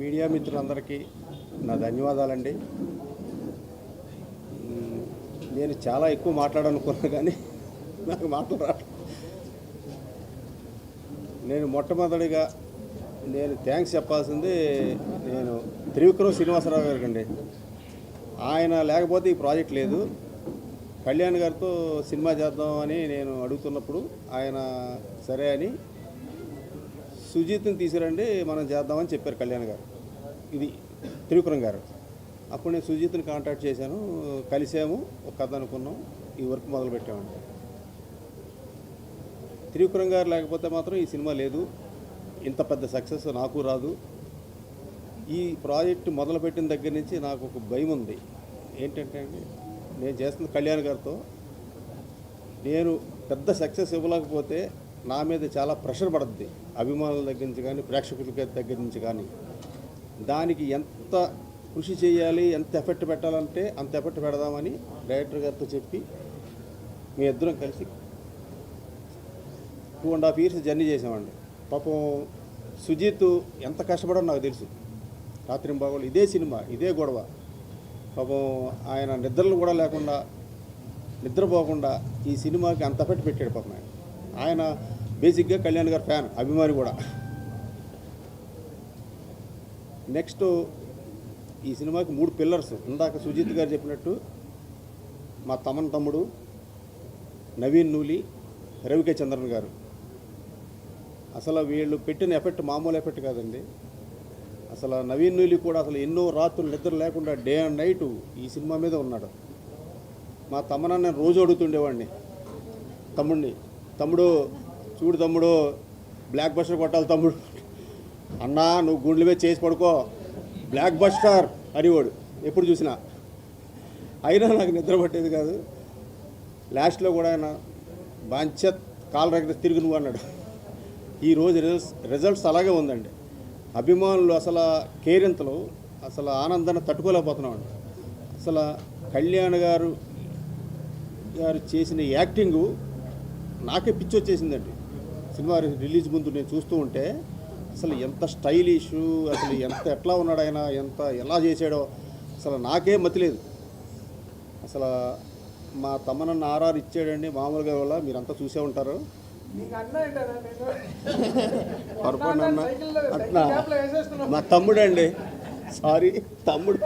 Media మిత్రులందరికీ నా ధన్యవాదాలండి. నేను చాలా ఎక్కువ మాట్లాడాలనుకున్నా కానీ నాకు మాట్లాడ నేను మొట్టమొదటిగా నేను థ్యాంక్స్ చెప్పాల్సింది నేను త్రివిక్రమ్ శ్రీనివాసరావు గారికి అండి ఆయన లేకపోతే ఈ ప్రాజెక్ట్ లేదు. కళ్యాణ్ గారితో సినిమా చేద్దామని నేను అడుగుతున్నప్పుడు ఆయన సరే అని సుజీత్ని తీసుకురండి మనం చేద్దామని చెప్పారు కళ్యాణ్ గారు. ఇది త్రివిక్రమ్ గారు. అప్పుడు నేను సుజీత్ని కాంటాక్ట్ చేశాను. కలిసాము ఒక కథ అనుకున్నాం ఈ వర్క్ మొదలుపెట్టామండి త్రివిక్రమ్ గారు లేకపోతే మాత్రం ఈ సినిమా లేదు. ఇంత పెద్ద సక్సెస్ నాకు రాదు. ఈ ప్రాజెక్ట్ మొదలుపెట్టిన దగ్గర నుంచి నాకు ఒక భయం ఉంది. ఏంటంటే అండి నేను చేస్తున్న కళ్యాణ్ గారితో నేను పెద్ద సక్సెస్ ఇవ్వలేకపోతే నా మీద చాలా ప్రెషర్ పడుతుంది అభిమానుల దగ్గర నుంచి కానీ ప్రేక్షకుల దగ్గర నుంచి కానీ. దానికి ఎంత కృషి చేయాలి ఎంత ఎఫెక్ట్ పెట్టాలంటే అంత ఎఫెక్ట్ పెడదామని డైరెక్టర్ గారితో చెప్పి మీ ఇద్దరం కలిసి two and half years journey చేసామండి పాపం సుజీత్ ఎంత కష్టపడో నాకు తెలుసు. రాత్రి బాగోలు ఇదే సినిమా ఇదే గొడవ. పాపం ఆయన నిద్రలు కూడా లేకుండా నిద్రపోకుండా ఈ సినిమాకి అంత ఎఫెక్ట్ పెట్టాడు పాపం ఆయన. ఆయన బేసిక్గా కళ్యాణ్ గారి ఫ్యాన్ అభిమాని కూడా. నెక్స్ట్ ఈ సినిమాకి మూడు పిల్లర్స్. ఇందాక సుజిత్ గారు చెప్పినట్టు మా తమన్ తమ్ముడు నవీన్ నూలి రవికే చంద్రన్ గారు. అసలు వీళ్ళు పెట్టిన ఎఫెక్ట్ మామూలు ఎఫెక్ట్ కాదండి. అసలు నవీన్ నూలి కూడా అసలు ఎన్నో రాత్రులు నిద్ర లేకుండా డే అండ్ నైట్ ఈ సినిమా మీద ఉన్నాడు. మా తమ్మన నేను రోజు అడుగుతుండేవాడిని తమ్ముడిని తమ్ముడు చూడు తమ్ముడు బ్లాక్ బస్టర్ కొట్టాలి తమ్ముడు. అన్నా నువ్వు గుండెల మీద చేసి పడుకో. బ్లాక్ బస్టర్ అనేవాడు. ఎప్పుడు చూసినా. అయినా నాకు నిద్ర పట్టేది కాదు. లాస్ట్లో కూడా ఆయన బాంచత్ కాలు రగడ తిరిగి నువ్వు అన్నాడు. ఈరోజు రిజల్ట్స్ రిజల్ట్స్ అలాగే ఉందండి. అభిమానులు అసలు కేరింతలు అసలు ఆనందాన్ని తట్టుకోలేకపోతున్నామండి అసలు కళ్యాణ్ గారు గారు చేసిన యాక్టింగు నాకే పిచ్చి వచ్చేసిందండి. సినిమా రిలీజ్ ముందు నేను చూస్తూ ఉంటే అసలు ఎంత స్టైలిష్ అసలు ఎంత ఎట్లా ఉన్నాడు ఆయన ఎంత ఎలా చేశాడో అసలు నాకే మతిలేదు అసలు మా తమ్మనన్న ఆర్ఆర్ ఇచ్చాడండి మామూలుగా వల్ల మీరంతా చూసే ఉంటారు. అన్న అట్లా మా తమ్ముడు అండి సారీ తమ్ముడు.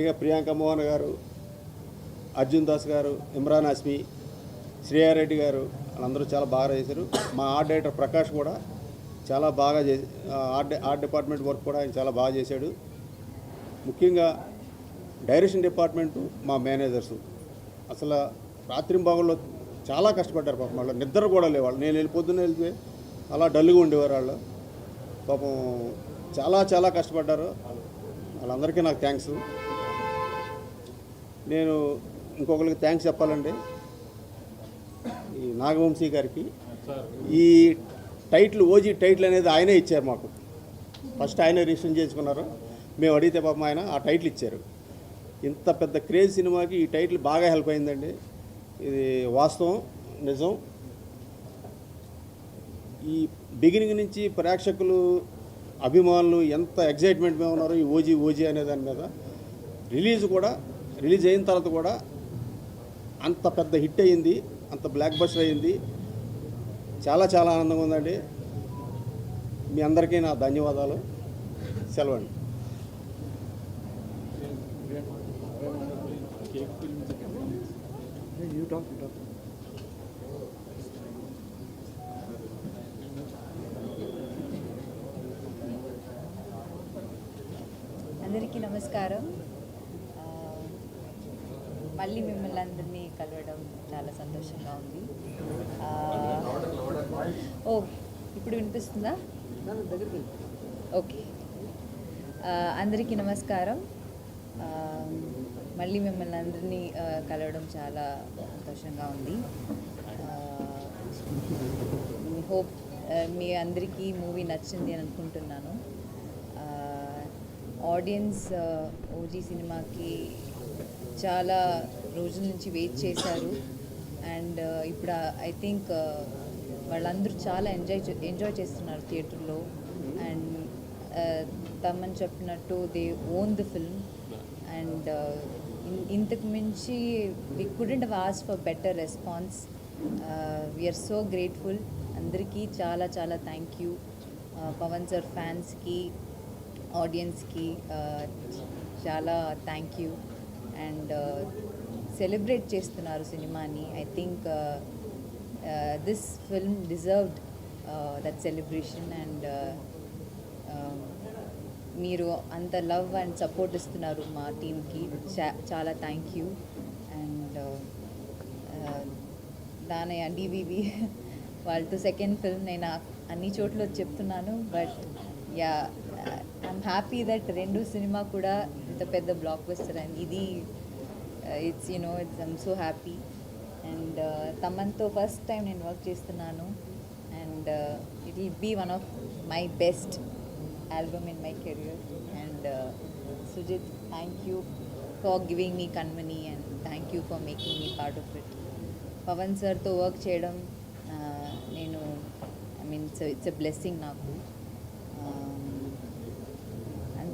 ఇక ప్రియాంక మోహన్ గారు అర్జున్ దాస్ గారు ఇమ్రాన్ హస్మి శ్రేయారెడ్డి గారు వాళ్ళందరూ చాలా బాగా చేశారు. మా ఆర్ట్ డైరెక్టర్ ప్రకాష్ కూడా చాలా బాగా చేసి ఆర్ట్ ఆర్ట్ డిపార్ట్మెంట్ వర్క్ కూడా ఆయన చాలా బాగా చేశాడు. ముఖ్యంగా డైరెక్షన్ డిపార్ట్మెంటు మా మేనేజర్సు. అసలు రాత్రింబాగుల్లో చాలా కష్టపడ్డారు పాపం వాళ్ళు. నిద్ర కూడా లేవాళ్ళు. నేను వెళ్ళి పొద్దున్న వెళ్తే అలా డల్గా ఉండేవారు వాళ్ళు. పాపం చాలా చాలా కష్టపడ్డారు. వాళ్ళందరికీ నాకు థ్యాంక్స్. నేను ఇంకొకరికి థ్యాంక్స్ చెప్పాలండి. ఈ నాగవంశీ గారికి. ఈ టైటిల్ ఓజీ టైటిల్ అనేది ఆయనే ఇచ్చారు మాకు. ఫస్ట్ ఆయనే రిజిస్టర్ చేసుకున్నారు మేము అడిగితే పాపం ఆయన ఆ టైటిల్ ఇచ్చారు. ఇంత పెద్ద క్రేజ్ సినిమాకి ఈ టైటిల్ బాగా హెల్ప్ అయిందండి. ఇది వాస్తవం నిజం. ఈ బిగినింగ్ నుంచి ప్రేక్షకులు అభిమానులు ఎంత ఎగ్జైట్మెంట్ మీద ఉన్నారో ఈ ఓజీ ఓజీ అనే దాని మీద. రిలీజ్ కూడా రిలీజ్ అయిన తర్వాత కూడా అంత పెద్ద హిట్ అయ్యింది అంత బ్లాక్ బస్టర్ అయ్యింది చాలా చాలా ఆనందంగా ఉందండి. మీ అందరికీ నా ధన్యవాదాలు. సెలవండి. అందరికీ నమస్కారం. మళ్ళీ మిమ్మల్ని అందరినీ కలవడం చాలా సంతోషంగా ఉంది. ఓ ఇప్పుడు వినిపిస్తుందా? ఓకే. అందరికీ నమస్కారం. మళ్ళీ మిమ్మల్ని అందరినీ కలవడం చాలా సంతోషంగా ఉంది. హోప్ మీ అందరికీ మూవీ నచ్చింది అని అనుకుంటున్నాను. ఆడియన్స్ ఓజీ సినిమాకి చాలా రోజుల నుంచి వెయిట్ చేశారు. అండ్ uh, ఇప్పుడు uh, ఐ థింక్ uh, వాళ్ళందరూ చాలా ఎంజాయ్ ఎంజాయ్ చేస్తున్నారు థియేటర్లో. అండ్ తమ్మని చెప్పినట్టు they own the film and ఇంతకు మించి we couldn't was for better response we are so grateful అందరికీ చాలా చాలా థ్యాంక్ యూ పవన్ సార్ ఫ్యాన్స్కి ఆడియన్స్కి చాలా thank you and uh, celebrate చేస్తున్నారు సినిమాని. I think this film deserved that celebration and మీరు అంత లవ్ అండ్ సపోర్ట్ ఇస్తున్నారు మా టీమ్కి చాలా thank you and Danayya DVV వాళ్ళతో సెకండ్ ఫిల్మ్ నేను అన్ని చోట్ల చెప్తున్నాను. But yeah I'm happy that రెండు సినిమా కూడా ఇంత పెద్ద బ్లాక్ బస్టర్ అండ్ ఇది it's you know it's I'm so happy and తమన్తో first time నేను వర్క్ చేస్తున్నాను. And it will be one of my best album in my career and Sujeeth thank you for giving me కన్మనీ and thank you for making me part of it Pawan సార్తో work చేయడం నేను I mean it's it's a blessing నాకు.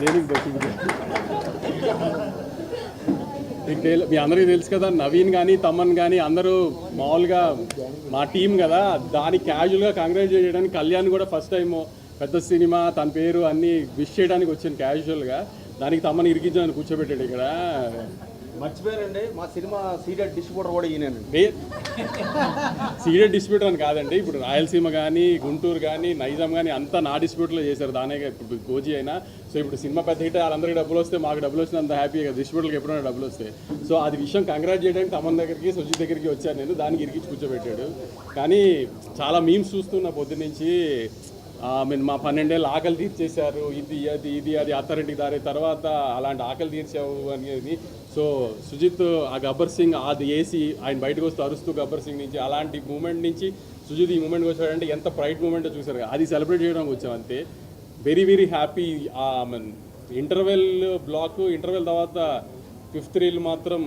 దేనికి దొరికింది? మీకు తెలు- మీ అందరికీ తెలుసు కదా నవీన్ కానీ తమ్మన్ కానీ అందరూ మామూలుగా మా టీం కదా. దానికి క్యాజువల్గా కంగ్రాచులేట్ చేయడానికి కళ్యాణ్ కూడా ఫస్ట్ టైం పెద్ద సినిమా తన పేరు అన్నీ విష్ చేయడానికి వచ్చాను క్యాజువల్గా దానికి తమ్మని ఇరికించాను కూర్చోబెట్టాడు ఇక్కడ. మర్చిపోయారండి. మా సినిమా సీడెడ్ డిస్ట్రిబ్యూటర్ కూడా ఈయనండి మే- సీరియల్ డిస్ప్యూటర్ అని కాదండి. ఇప్పుడు రాయలసీమ కానీ గుంటూరు కానీ నైజాం కానీ అంతా నా డిస్ప్యూట్లో చేశారు దానే ఇప్పుడు గోజీ అయినా సో ఇప్పుడు సినిమా పెద్ద హిట్ వాళ్ళందరికీ డబ్బులు వస్తే మాకు డబ్బులు వచ్చిన అంత హ్యాపీగా డిస్ట్రిబ్యూటర్కి ఎప్పుడైనా డబ్బులు వస్తాయి సో అది విషయం కంగ్రాట్ చేయడానికి తమన్ దగ్గరికి సుజిత్ దగ్గరికి వచ్చాను నేను. దానికి ఇరికించి కూర్చోబెట్టాడు. కానీ చాలా మీమ్స్ చూస్తున్నా పొద్దు నుంచి మా పన్నెండేళ్ళు ఆకలి తీర్చేశారు. ఇది అది ఇది అది అత్తారింటికి దారి తర్వాత అలాంటి ఆకలి తీర్చావు అనేది సో సుజిత్ ఆ గబ్బర్ సింగ్ అది వేసి ఆయన బయటకు వస్తూ అరుస్తూ గబ్బర్ సింగ్ నుంచి అలాంటి మూమెంట్ నుంచి సుజిత్ ఈ మూమెంట్కి వచ్చాడంటే ఎంత ప్రైట్ మూమెంట్ చూసారు అది సెలబ్రేట్ చేయడానికి వచ్చాం అంతే. Very very happy mean interval block interval తర్వాత ఫిఫ్త్ రీల్ మాత్రం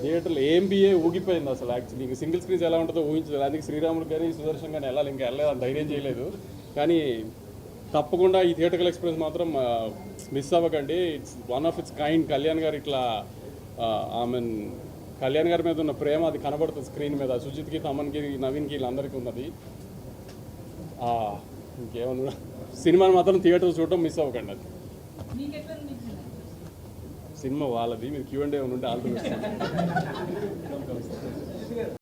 థియేటర్లో ఏంబీఏ ఊగిపోయింది అసలు యాక్చువల్లీ ఇంక సింగిల్ స్క్రీన్స్ ఎలా ఉంటుందో ఊహించలేదు. అందుకే శ్రీరాముడు కానీ సుదర్శన్ కానీ వెళ్ళాలి ఇంకా వెళ్ళలేదు ధైర్యం చేయలేదు. కానీ తప్పకుండా ఈ థియేటర్కల్ ఎక్స్పీరియన్స్ మాత్రం మిస్ అవ్వకండి. It's one of its kind Kalyan garu ఇట్లా ఐ మీన్ కళ్యాణ్ గారి మీద ఉన్న ప్రేమ అది కనబడుతుంది స్క్రీన్ మీద. సుజిత్కి తమన్కి నవీన్కి వీళ్ళందరికీ ఉన్నది. ఇంకేమన్నా సినిమాని మాత్రం థియేటర్ చూడటం మిస్ అవ్వకండి అది. సినిమా వాళ్ళది. మీరు క్యూ అండ్ ఉంటే ఆల్